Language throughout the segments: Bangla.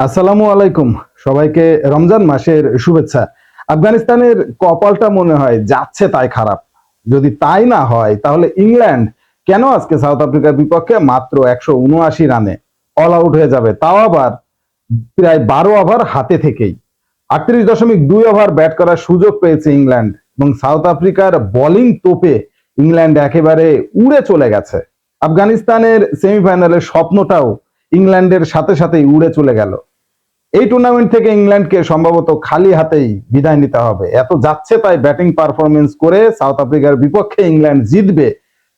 আসসালামু আলাইকুম। সবাইকে রমজান মাসের শুভেচ্ছা। আফগানিস্তানের কপালটা মনে হয় যাচ্ছে তাই খারাপ। যদি তাই না হয়, তাহলে ইংল্যান্ড কেন আজকে সাউথ আফ্রিকার বিপক্ষে মাত্র একশো উনআশি রানে অল আউট হয়ে যাবে? তাও আবার প্রায় বারো ওভার হাতে থেকেই। আটত্রিশ দশমিক দুই ওভার ব্যাট করার সুযোগ পেয়েছে ইংল্যান্ড এবং সাউথ আফ্রিকার বোলিং তোপে ইংল্যান্ড একেবারে উড়ে চলে গেছে। আফগানিস্তানের সেমিফাইনালের স্বপ্নটাও ইংল্যান্ডের সাথে সাথেই উড়ে চলে গেল। এই টুর্নামেন্ট থেকে ইংল্যান্ডকে সম্ভবত খালি হাতেই বিদায় নিতে হবে। এত যাচ্ছে তাই ব্যাটিং পারফরমেন্স করে সাউথ আফ্রিকার বিপক্ষে ইংল্যান্ড জিতবে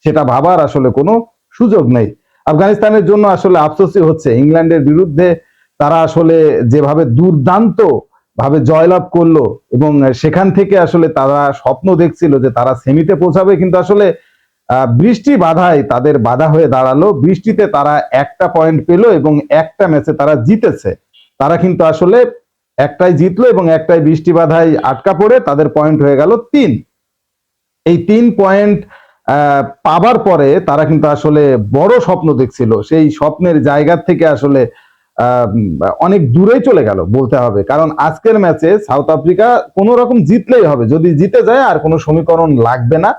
সেটা ভাবার আসলে কোনো সুযোগ নেই। আফগানিস্তানের জন্য আসলে আফসোসই হচ্ছে। ইংল্যান্ডের বিরুদ্ধে তারা আসলে যেভাবে দুর্দান্ত ভাবে জয়লাভ করল এবং সেখান থেকে আসলে তারা স্বপ্ন দেখছিল যে তারা সেমিতে পৌঁছাবে, কিন্তু আসলে বৃষ্টি বাধায় তাদের বাধা হয়ে দাঁড়াল। বৃষ্টিতে তারা একটা পয়েন্ট পেল এবং একটা ম্যাচে তারা জিতেছে। তারা কিন্তু আসলে একটাই জিতলো এবং একটাই বৃষ্টি বাধায় আটকা পড়ে তাদের পয়েন্ট হয়ে গেল তিন। এই তিন পয়েন্ট পাবার পরে তারা কিন্তু আসলে বড় স্বপ্ন দেখছিল। সেই স্বপ্নের জায়গা থেকে আসলে অনেক দূরেই চলে গেল বলতে হবে। কারণ আজকের ম্যাচে সাউথ আফ্রিকা কোনো রকম জিতলেই হবে। যদি জিতে যায়, আর কোনো সমীকরণ লাগবে না।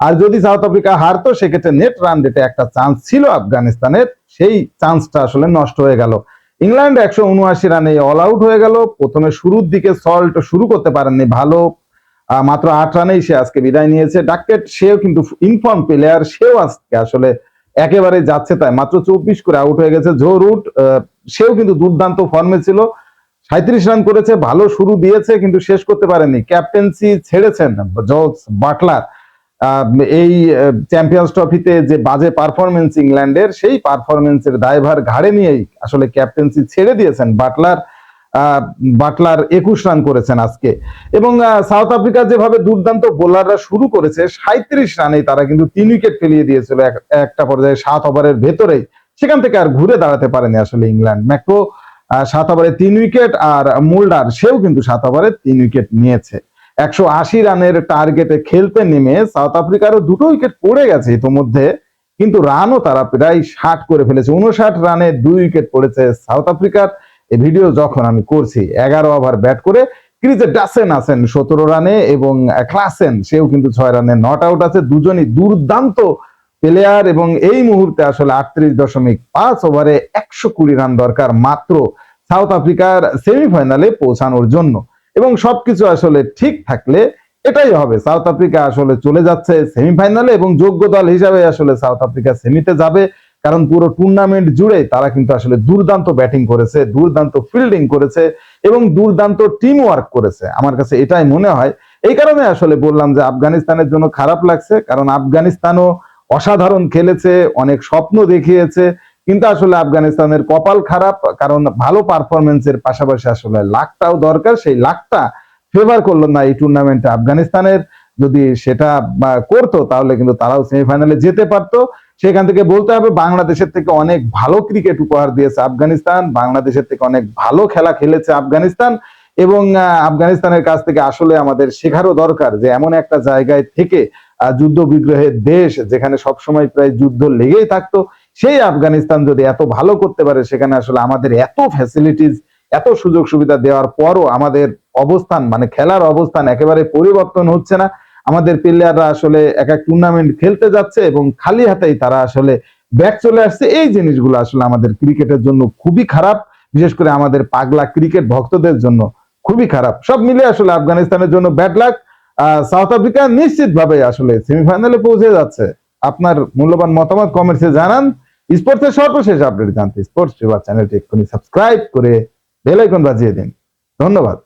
আর যদি সাউথ আফ্রিকা হারতো, সেক্ষেত্রে নেট রান রেটে একটা চান্স ছিল আফগানিস্তানের। সেই চান্সটা আসলে নষ্ট হয়ে গেল। ইংল্যান্ড একশো উনআশি রানে অল আউট হয়ে গেল। প্রথমে শুরুর দিকে সল্ট শুরু করতে পারেননি ভালো। মাত্র আট রানেই সে আজকে বিদায় নিয়েছে। ডাকেট সেও কিন্তু ইনফর্ম প্লেয়ার সেও আজকে আসলে একেবারে যাচ্ছে তাই। মাত্র চব্বিশ করে আউট হয়ে গেছে জো রুট সেও কিন্তু দুর্দান্ত ফর্মে ছিল। সাঁত্রিশ রান করেছে, ভালো শুরু দিয়েছে, কিন্তু শেষ করতে পারেনি ক্যাপ্টেন্সি ছেড়েছেন জর্জ বাটলার। এই চ্যাম্পিয়ন্স ট্রফিতে যে বাজে পারফরমেন্স ইংল্যান্ডের, সেই পারফরমেন্সের দায়ভার ঘাড়ে নিয়েই আসলে ক্যাপ্টেন্সি ছেড়ে দিয়েছেন বাটলার বাটলার একুশ রান করেছেন আজকে। এবং সাউথ আফ্রিকা যেভাবে দুর্দান্ত বোলাররা শুরু করেছে সাঁত্রিশ রানেই তারা কিন্তু তিন উইকেট ফেলিয়ে দিয়েছিল এক- একটা পর্যায়ে সাত ওভারের ভেতরেই। সেখান থেকে আর ঘুরে দাঁড়াতে পারেনি আসলে ইংল্যান্ড। ম্যাক্রো সাত ওভারে তিন উইকেট আর মুল্ডার সেও কিন্তু সাত ওভারে তিন উইকেট নিয়েছে। একশো আশি রানের টার্গেটে খেলতে নেমে সাউথ আফ্রিকারও দুটো উইকেট পড়ে গেছে ইতোমধ্যে, কিন্তু রানও তারা প্রায় ষাট করে ফেলেছে। উনষাট রানে দুই উইকেট পড়েছে সাউথ আফ্রিকার এই ভিডিও যখন আমি করছি, এগারো ওভার ব্যাট করে ক্রিজে ডাসেন আছেন সতেরো রানে এবং ক্লাসেন সেও কিন্তু ছয় রানে নট আউট আছে। দুজনই দুর্দান্ত প্লেয়ার এবং এই মুহূর্তে আসলে আটত্রিশ দশমিক পাঁচ ওভারে একশো কুড়ি রান দরকার মাত্র সাউথ আফ্রিকার সেমিফাইনালে পৌঁছানোর জন্য। এবং সবকিছু আসলে ঠিক থাকলে এটাই হবে। সাউথ আফ্রিকা আসলে চলে যাচ্ছে সেমিফাইনালে এবং যোগ্য দল হিসাবে আসলে সাউথ আফ্রিকা সেমিতে যাবে। কারণ পুরো টুর্নামেন্ট জুড়ে তারা কিন্তু আসলে দুর্দান্ত ব্যাটিং করেছে, দুর্দান্ত ফিল্ডিং করেছে এবং দুর্দান্ত টিম ওয়ার্ক করেছে। আমার কাছে এটাই মনে হয়। এই কারণে আসলে বললাম যে আফগানিস্তানের জন্য খারাপ লাগছে। কারণ আফগানিস্তানও অসাধারণ খেলেছে, অনেক স্বপ্ন দেখিয়েছে। কিন্তু আসলে আফগানিস্তানের কপাল খারাপ, কারণ ভালো পারফরমেন্সের পাশাপাশি আসলে লাখটাও দরকার। সেই লাখটা ফেভার করল না এই টুর্নামেন্টে আফগানিস্তানের। যদি সেটা করতো, তাহলে কিন্তু তারাও সেমিফাইনালে যেতে পারতো। সেখান থেকে বলতে হবে, বাংলাদেশের থেকে অনেক ভালো ক্রিকেট উপহার দিয়েছে আফগানিস্তান। বাংলাদেশের থেকে অনেক ভালো খেলা খেলেছে আফগানিস্তান। এবং আফগানিস্তানের কাছ থেকে আসলে আমাদের শেখারও দরকার যে এমন একটা জায়গায় থেকে যুদ্ধ বিগ্রহের দেশ, যেখানে সবসময় প্রায় যুদ্ধ লেগেই থাকতো। সেই আফগানিস্তান যদি এত ভালো করতে পারে, সেখানে আসলে আমাদের এত ফ্যাসিলিটিস এত সুযোগ সুবিধা দেওয়ার পরও আমাদের অবস্থান মানে খেলার অবস্থান একেবারে পরিবর্তন হচ্ছে না। আমাদের প্লেয়াররা আসলে এক এক টুর্নামেন্ট খেলতে যাচ্ছে এবং খালি হাতেই তারা আসলে ব্যাক চলে আসছে। এই জিনিসগুলো আসলে আমাদের ক্রিকেটের জন্য খুবই খারাপ। বিশেষ করে আমাদের পাগলা ক্রিকেট ভক্তদের জন্য খুবই খারাপ। সব মিলে আসলে আফগানিস্তানের জন্য ব্যাড লাক সাউথ আফ্রিকা নিশ্চিতভাবে আসলে সেমিফাইনালে পৌঁছে যাচ্ছে। আপনার মূল্যবান মতামত কমেন্টসে জানান। স্পোর্টসের সর্বশেষ আপডেট জানতে স্পোর্টস সেবা চ্যানেলটি এক্ষুনি সাবস্ক্রাইব করে বেলাইকন বাজিয়ে দিন। ধন্যবাদ।